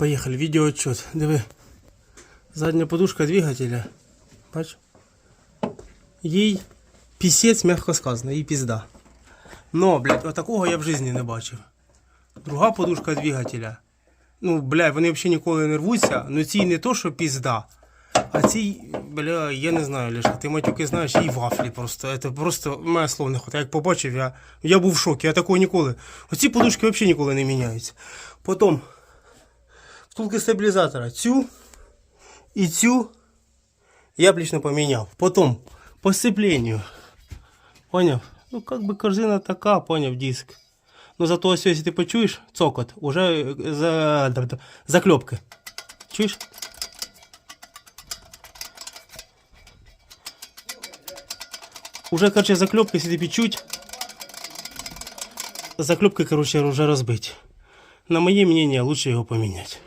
Поехали, видеоотчет. Диви. Задня подушка двигателя. Бач? Їй пісець, м'яко сказано, їй пізда. Но, блядь, отакого я в житті не бачив. Друга подушка двигателя. Ну, бля, вони взагалі ніколи не рвуться, ну цій не то, що пізда. А цій, бля, я не знаю, Лешка, ти матюки знаєш, їй вафлі просто. Це просто в мене слов не хватає. Як побачив, я, я був в шокі, я такого ніколи. Оці подушки взагалі ніколи не міняються. Потім втулки стабілізатора. Цю і цю я б лично поміняв. Потім по сцепленню. Поняв? Ну, как бы корзина така, поняв, диск. Ну, зато ось, якщо ти почуєш цокот, уже е, за, да, да, заклепки. Чуєш? Уже, короче, заклепки, если ты чуть, заклепки, короче, уже разбить. На моє мнение, лучше його поміняти.